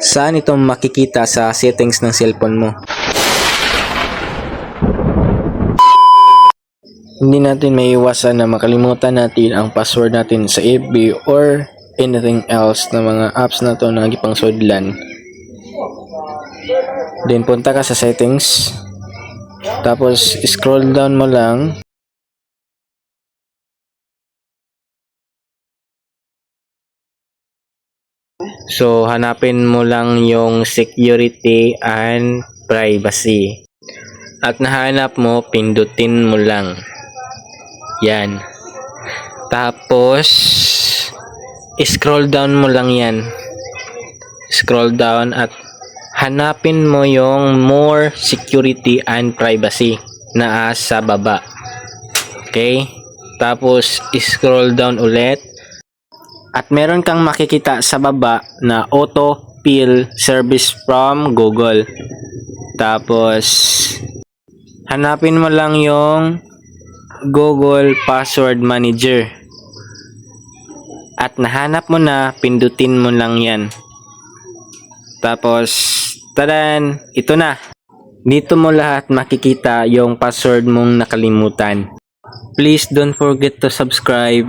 Saan ito makikita sa settings ng cellphone mo? Hindi natin may iwasan na makalimutan natin ang password natin sa FB or anything else na mga apps na to na gipang sudlan. Then punta ka sa settings. Tapos scroll down mo lang. So hanapin mo lang yung security and privacy. At nahanap mo, pindutin mo lang. Yan. Tapos scroll down mo lang yan. Scroll down at hanapin mo yung more security and privacy na sa baba. Okay? Tapos scroll down ulit at meron kang makikita sa baba na auto fill service from Google. Tapos hanapin mo lang yung Google Password Manager. At nahanap mo na, pindutin mo lang yan. Tapos, tadan, ito na. Dito mo lahat makikita yung password mong nakalimutan. Please don't forget to subscribe